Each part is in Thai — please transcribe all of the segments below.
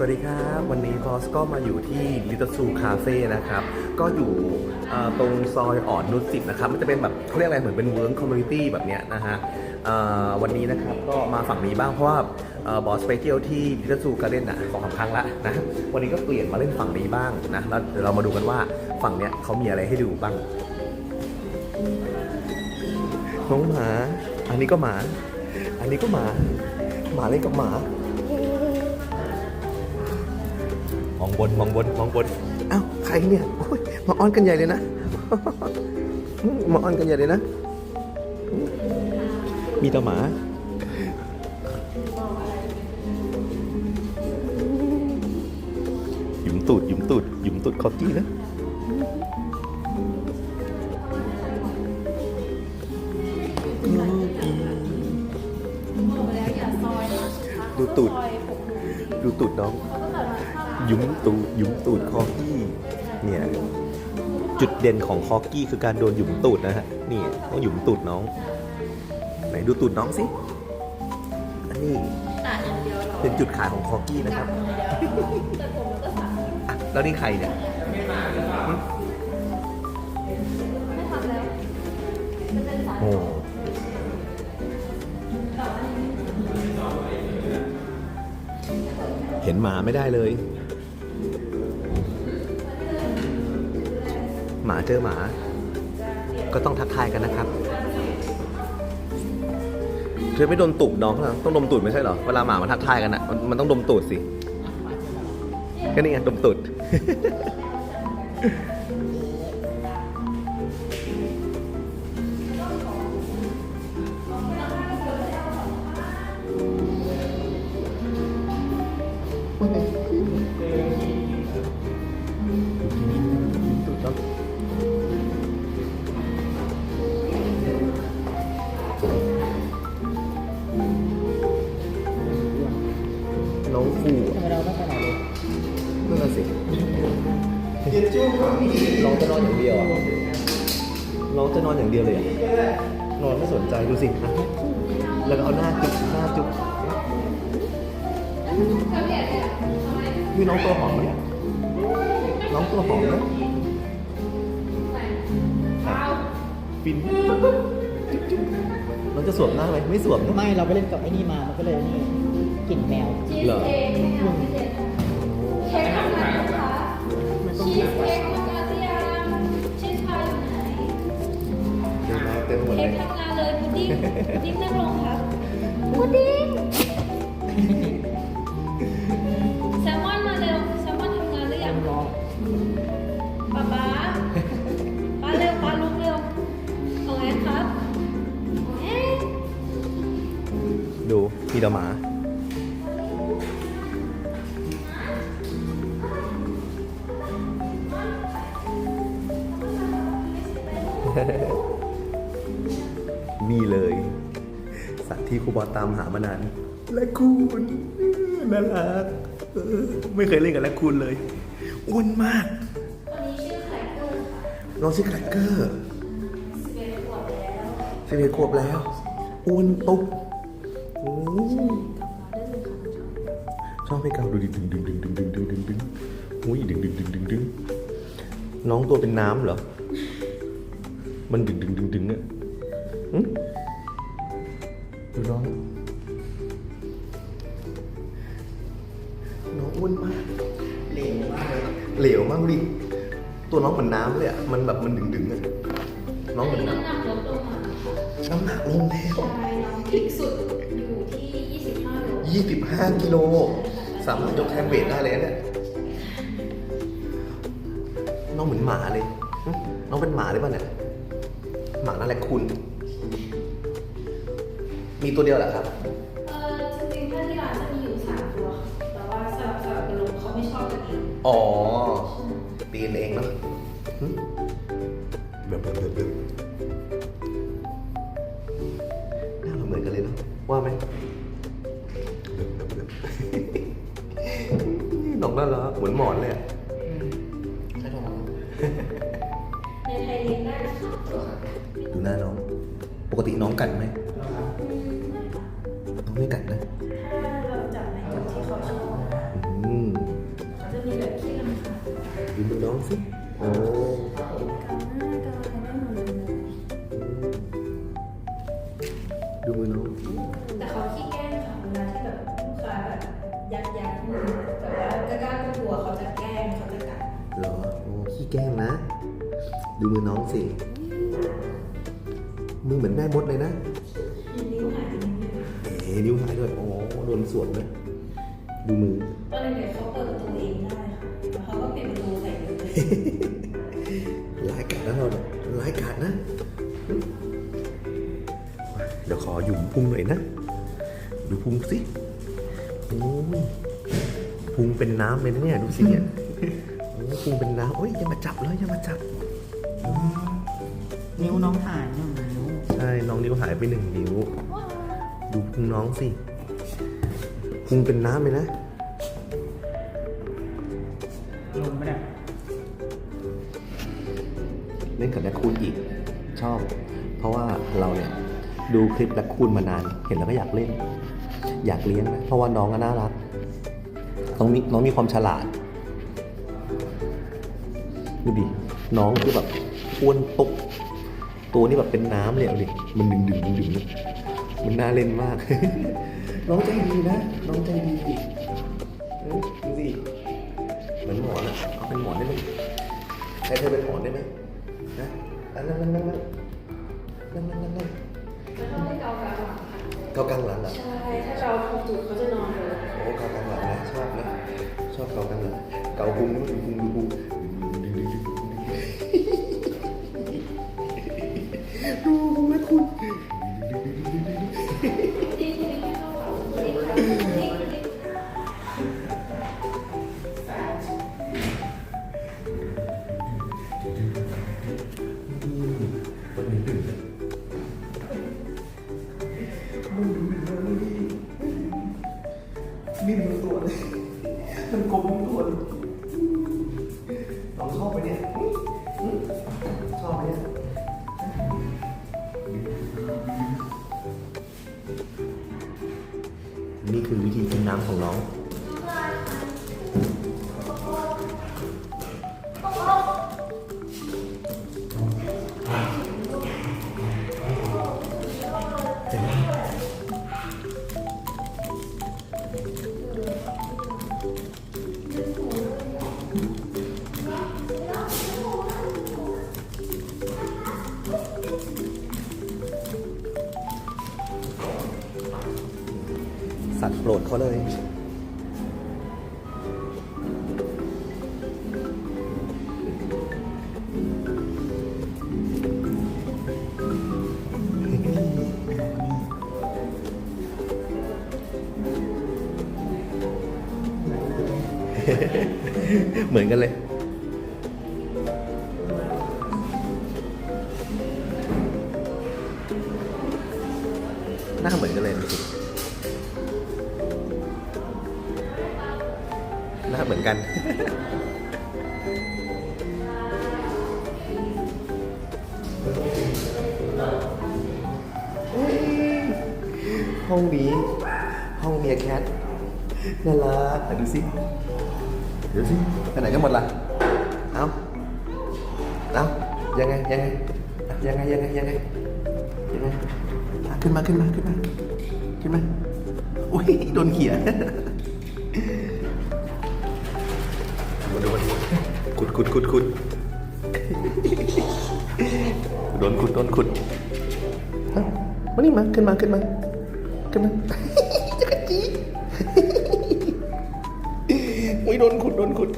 สวัสดีครับ วันนี้บอสก็มาอยู่ที่ Little Zoo Cafe นะครับ ก็อยู่ตรงซอยอ่อนนุชสิบนะครับ มันจะเป็นแบบเขาเรียกอะไรเหมือนเป็นเวิร์กคอมมูนิตี้แบบเนี้ยนะฮะวันนี้นะครับก็มาฝั่งนี้บ้างเพราะว่าบอสไปเที่ยวที่ Little Zoo Garden อะสองสามครั้งละนะ วันนี้ก็เปลี่ยนมาเล่นฝั่งนี้บ้างนะแล้วเดี๋ยวเรามาดูกันว่าฝั่งเนี้ยเขามีอะไรให้ดูบ้างน้องหมา อันนี้ก็หมา อันนี้ก็หมา หมาเล่นกับหมา มองบนมองบนมองบนอ้าวใครเนี่ยโอ้ยมาอ้อนกันใหญ่เลยนะมาอ้อนกันใหญ่เลยนะ มีแต่หมาหยุมตูดหยุมตูดหยุมตูดคอกี้นะดูตูด ดูตูดน้อง ยุ้มตูดยุ้มตูดคอกี้เนี่ยจุดเด่นของคอกี้คือการโดนหยุมตูดนะฮะนี่ต้องหยุมตูดน้อง ไหนดูตูดน้องสิอันนี้เป็นจุดขายของคอกี้นะครับอะแล้วนี่ใครเนี่ยโอ้เห็นหมาไม่ได้เลย หมาเจอหมา ก็ต้องทักทายกันนะครับ เธอไม่ดมตูดน้องเหรอต้องดมตูดไม่ใช่เหรอ เวลาหมามันทักทายกันอะมันมันต้องดมตูดสิก็นี่ไงดมตูด องจะนอนอย่างเดียวเลยอะนอนไม่สนใจดูสิอะแล้วก็เอาหน้าจุกหน้าจุกนี่น้องตัวหอมไหมน้องตัวหอมไหมฟินเราจะสวมหน้าไหมไม่สวมนะไม่เราไปเล่นกับไอ้นี่มา มันก็เลยนี่กลิ่นแมวเหรอ เค้กทำงานนะคะชีสเค้ก เต็มหมดเลเค้กย ทำงานเลยพุดดิ้งพุดดิ้งนั่งลงครับพุดดิ้งแซลมอนมาเร็วแซลมอนทำงานหรือยังรอป๊าป๊าป๊าเร็วป๊าลุกเร็วเอาไงครับเอ๊ะดูมีแต่หมา ตว์ที่ครูบอลตามหามานานแลคคูนน่ารักเออไม่เคยเล่นกับแลคคูนเลยอ้วนมากวันนี้ชื่อไข่เกิลค่ะน้องชื่อแครกเกอร์สิบเอ็ดขวบแล้วสิบเอ็ดขวบแล้วอ้วนตุ๊บโอ้ชอบให้กาวดูดิดึงดึงดึงดึงดึงดึงดึงดึงอุ้ยดึงดึงดึงดึงดึงน้องตัวเป็นน้ำเหรอ มันดึงดึงดึงดึงอะหึ ดูน้อง น้องอ้วนมาก เหลวมากเลยเหลวมากดิ ตัวน้องเหมือนน้ำเลยอะ มันแบบมันดึงดึงๆอะ น้องเหมือนน้น้ำหนักลดลงมาน้ำหนักลงแล้ว ใช่น้ำพีคสุดอยู่ที่ 25โลยี่สิบห้ากิโล สามารถยกแทนเวทได้เลยนะเนี่ย น้องเหมือนหมาเลย น้องเป็นหมาหรือเปล่าเนี่ย หมาน่าแลกคุณ มีตัวเดียวเหรอครับ เออจริงๆถ้าที่ร้านจะมีอยู่สามตัวค่ะแต่ว่าสลับสลับกันลงเขาไม่ชอบกันเองอ๋อตีนเองเนาะหึแบบแบบแบบแบบหน้าเราเหมือนกันเลยเนาะว่าไหมแบบแบบแบบน้องน่ารักเหมือนหมอนเลยอะใช่ถูกไหมในไทยเลี้ยงได้นะคะดูหน้าน้อง ปกติน้องกัดไหมน้ ด้วยกันนะถ้าเราจับในจุดที่เขาชอบอืาจะมีแบบขี้รำคาญดูดูน้องสิโอ้ดูมือน้องแต่เขาขี้แกล้งค่ะเวลาที่แบบลูกค้าแบบยักยักมือแบบว่ากล้ากล้ากลัวเขาจะแกล้งเขาจะกัดเหรอโอ้ขี้แกล้งนะ ดูมือน้องสิมือเหมือนได้มดเลยนะ โอ้โดนสวนเลยดูมือตอนเด็กๆเขาเปิดประตูเองได้ค่ะแล้วเขาก็ปิดประตูใส่เลยร้ายกาจนะเราเนี่ยร้ายกาจนะ เดี๋ยวขอหยุ่มพุงหน่อยนะ ดูพุงสิโอ้ยพุงเป็นน้ำเลยนะเนี่ยดูสิเนี่ยโอ้พุงเป็นน้ำโอ้ยอย่ามาจับเลยอย่ามาจับ นิ้วน้องหายหนึ่งนิ้ว ใช่ น้องนิ้วหายไปหนึ่งนิ้ว ดูพุงน้องสิ พุงเป็นน้ำเลยนะ ลงไม่ได้เล่นกับแรคคูนอีก ชอบ เพราะว่าเราเนี่ยดูคลิปแรคคูนมานาน เห็นแล้วก็อยากเล่น อยากเลี้ยงนะเพราะว่าน้องก็น่ารัก น้องมีน้องมีความฉลาด ดูดิ น้องคือแบบอ้วนตุก ตัวนี้แบบเป็นน้ำเลยเอาดิ มันดึงดึงดึงดึงมันน่าเล่นมาก น้องใจดีนะ น้องใจดีดิเออดูสิเหมือนหมอนอะเอาเป็นหมอนได้ไหมให้เธอเป็นหมอนได้ไหมนะนั่งนั่งนั่งนั่งนั่งนั่งนั่งนั่งแล้วเขาให้เกากลางหลังเกากลางหลังเหรอใช่ ถ้าเราถูกจุดเขาจะนอนเลยโอ้เกากลางหลังนะชอบนะชอบเกากลางหลังเกาพุงดูพุงดูพุง 南恐龙。 สัตว์โปรดเขาเลย เหมือนกันเลย หน้าเหมือนกัน ห้องนี้ห้องเมียแคทน่ารักอะดูสิเดี๋ยวสิไปไหนกันหมดล่ะ เอาเอายังไงยังไงยังไงยังไงยังไงยังไงขึ้นมาขึ้นมาขึ้นมาขึ้นมาอุ้ยโดนเขี่ย ขุดขุดขุดขุดโดนขุดโดนขุดฮะมานี่มาขึ้นมาขึ้นมาขึ้นมาจักรจีอุ้ยโดนขุดโดนขุด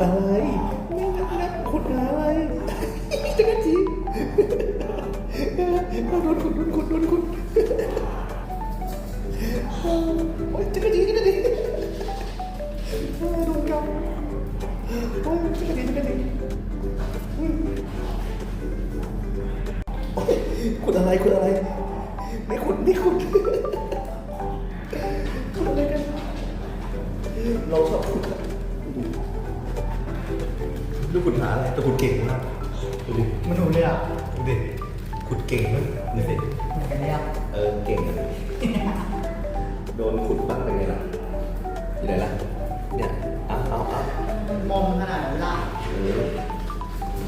อะไรไม่งับงับขุดหาอะไรจักรจีโดนขุด ดูขุดหาอะไรแต่ขุดเก่งมากดูดิมันหนูเลยอะดูดิขุดเก่งมากดูดิเหมือนกันเลยอะเออเก่งอะโดนขุดบ้างเป็นไงล่ะอยู่ไหนล่ะเนี่ยเอาเอาเอามอมขนาดนั้นล่ะเออ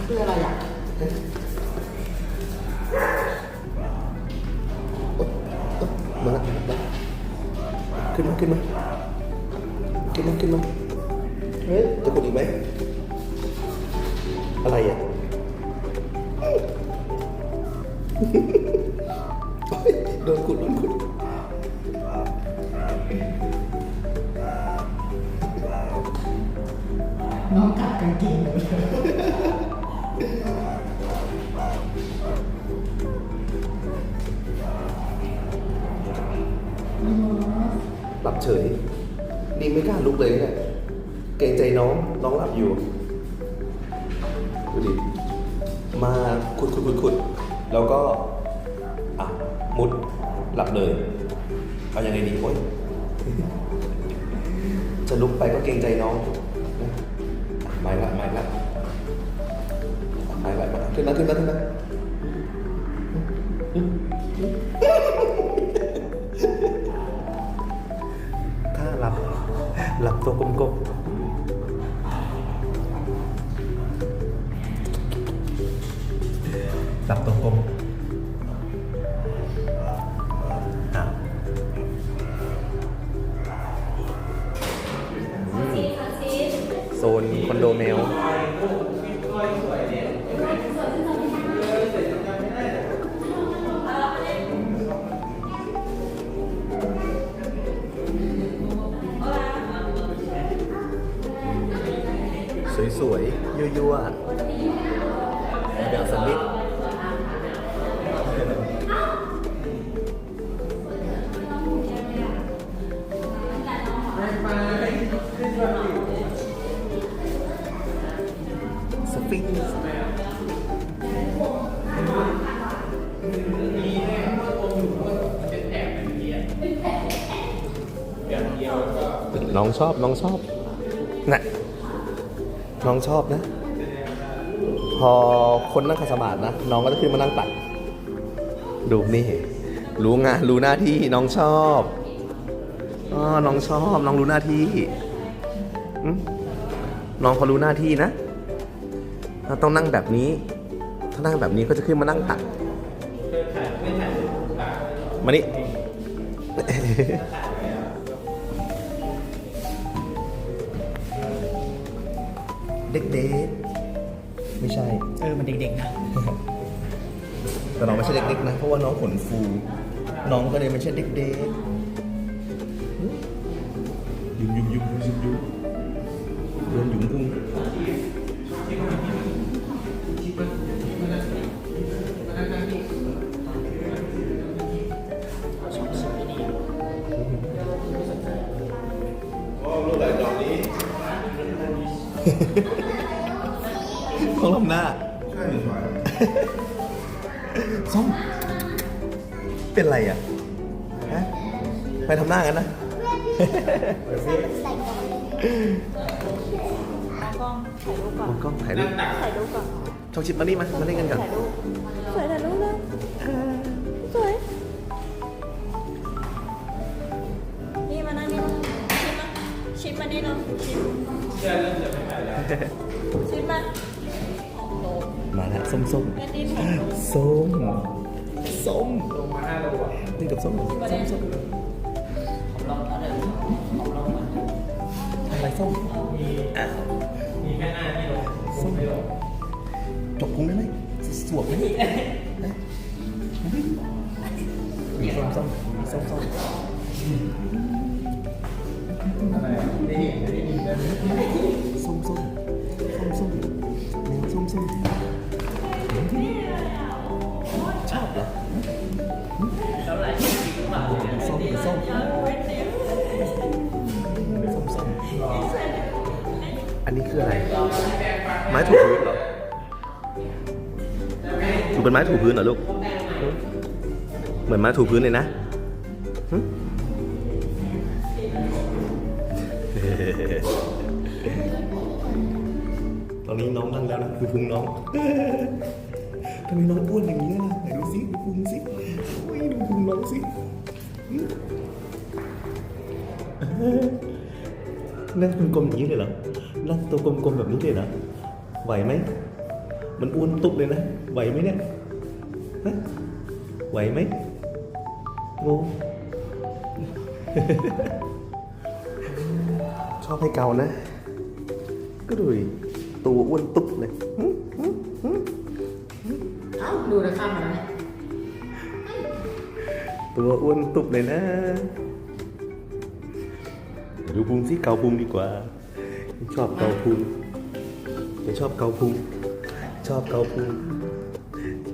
คืออะไรอะมาละมาขึ้นมาขึ้นมาขึ้นมาขึ้นมาเฮ้ยจะขุดอีกไหม อะไรอะเฮ้ยโดนขุดโดนขุดน้องกัดกางเกงเลยหลับเฉย นี่ไม่กล้าลุกเลยเนี่ยเกรงใจน้อง น้องหลับอยู่ มาขุดขุดขุดขุดแล้วก็อะมุดหลับเลยเอายังไงดีโอ๊ยจะลุกไปก็เกรงใจน้องไม่ละไม่ละไม่ละไม่ละขึ้นมาขึ้นมาขึ้นมาถ้าหลับหลับตัวกลมๆ กลมโซนคอนโดแมวสวยๆยั่วๆ น้องชอบน้องชอบน่ะน้องชอบนะ พอคนนั่งขัดสมาธินะน้องก็จะขึ้นมานั่งตัดดูนี่ รู้งานรู้หน้าที่น้องชอบอ๋อน้องชอบ น้องรู้หน้าที่น้องเขารู้หน้าที่นะเราต้องนั่งแบบนี้ ถ้านั่งแบบนี้ก็จะขึ้นมานั่งตัดมานี่ เด็กๆ ไม่ใช่ เออมันเด็กๆนะแต่น้องไม่ใช่เด็กๆนะ เพราะว่าน้องขนฟู น้องก็เลยไม่ใช่เด็กๆยุ่มยุ่มยุ่มยุ่มยุ่มโดนหยุ่มพุ่ง ไปทำหน้ากันนะมองกล้องถ่ายรูปก่อนมองกล้องถ่ายรูปถ่ายรูปก่อนช่องชิปมานี่มามาเล่นกันก่อนถ่ายรูปสวยถ่ายรูปเลยสวยนี่มานั่งนี่มาชิมมาชิมมานี่เนาะชิมชิมมาโอ้โหมาแล้วส้มส้มแค่นี้ถ่ายรูปส้มส้มลงมาห้าโลอะนี่กับส้มส้มส้ม อะไรส้มอะมีแค่หน้าที่ลงส้มจบพุงได้ไหมสวบไหมนะมีส้มส้มส้มส้มส้ม เป็นไม้ถูพื้นเหรอลูก เหมือนไม้ถูพื้นเลยนะตอนนี้น้องนั่งแล้วนะดูพุงน้องทำไมน้องอ้วนอย่างนี้ล่ะไหนดูสิดูพุงสิโอ้ยดูพุงน้องสินั่งกลมๆอย่างนี้เลยเหรอนั่งตัวกลมๆแบบนี้เลยเหรอไหวไหมมันอ้วนตุบเลยนะไหวไหมเนี่ย ไหวไหมโงชอบให้เกานะ ก็ดูดิตัวอ้วนตุ๊บเลยหึหึหึเอ้าดูนะข้ามมาแล้วเนี่ยตัวอ้วนตุ๊บเลยนะเดี๋ยวดูพุงสิเกาพุงดีกว่า ชอบเกาพุงจะชอบเกาพุง ชอบเกาพุง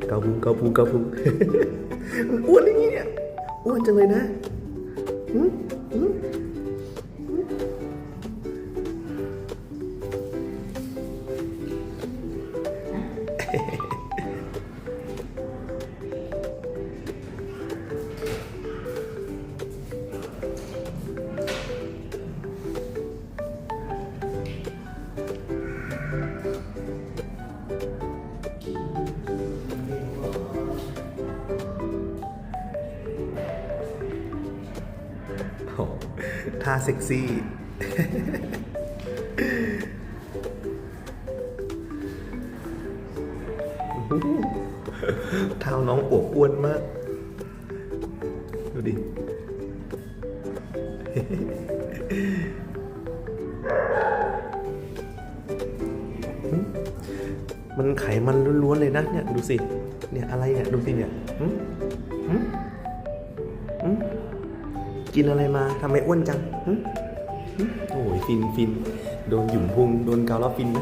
เกาพุงเกาพุงเกาพุงอ้วนอย่างนี้เนี่ยอ้วนจังเลยนะ เซ็กซี่ เท้าน้องอวบอ้วนมาก ดูดิมันไขมันล้วนๆเลยนะเนี่ย ดูสิ เนี่ยอะไรเนี่ย ดูสิเนี่ย กินอะไรมาทำไมอ้วนจังหึหึโอ้ยฟินฟินโดนหยุ่มพุงโดนเกาแล้วฟินไหม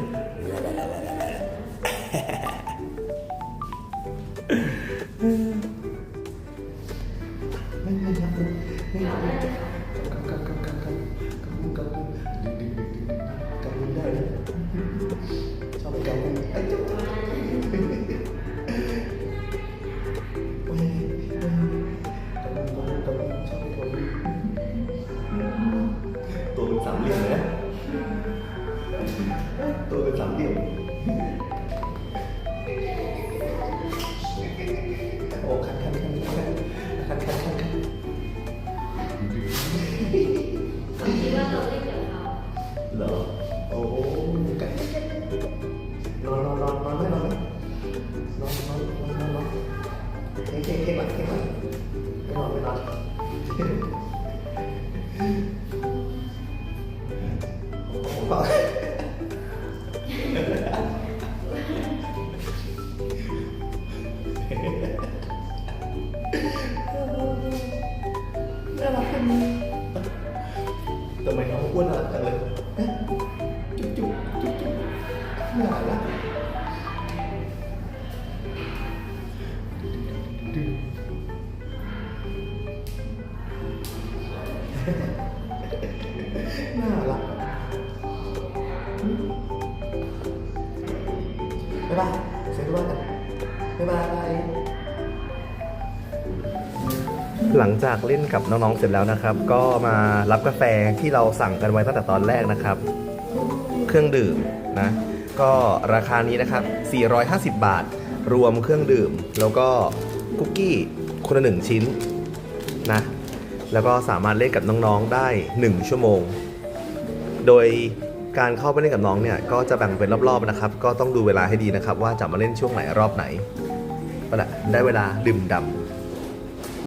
บ๊ายบายเซ็นด้วยกันบ๊ายบายหลังจากเล่นกับน้องๆเสร็จแล้วนะครับ ก็มารับกาแฟที่เราสั่งกันไว้ตั้งแต่ตอนแรกนะครับ เครื่องดื่มนะ ก็ราคานี้นะครับ 450 บาท รวมเครื่องดื่ม แล้วก็คุกกี้คนละหนึ่งชิ้นนะแล้วก็สามารถเล่นกับน้องๆได้ 1 ชั่วโมง โดย การเข้าไปเล่นกับน้องเนี่ยก็จะแบ่งเป็นรอบๆนะครับ ก็ต้องดูเวลาให้ดีนะครับ ว่าจะมาเล่นช่วงไหนรอบไหนก็ได้เวลาดื่มด่ำ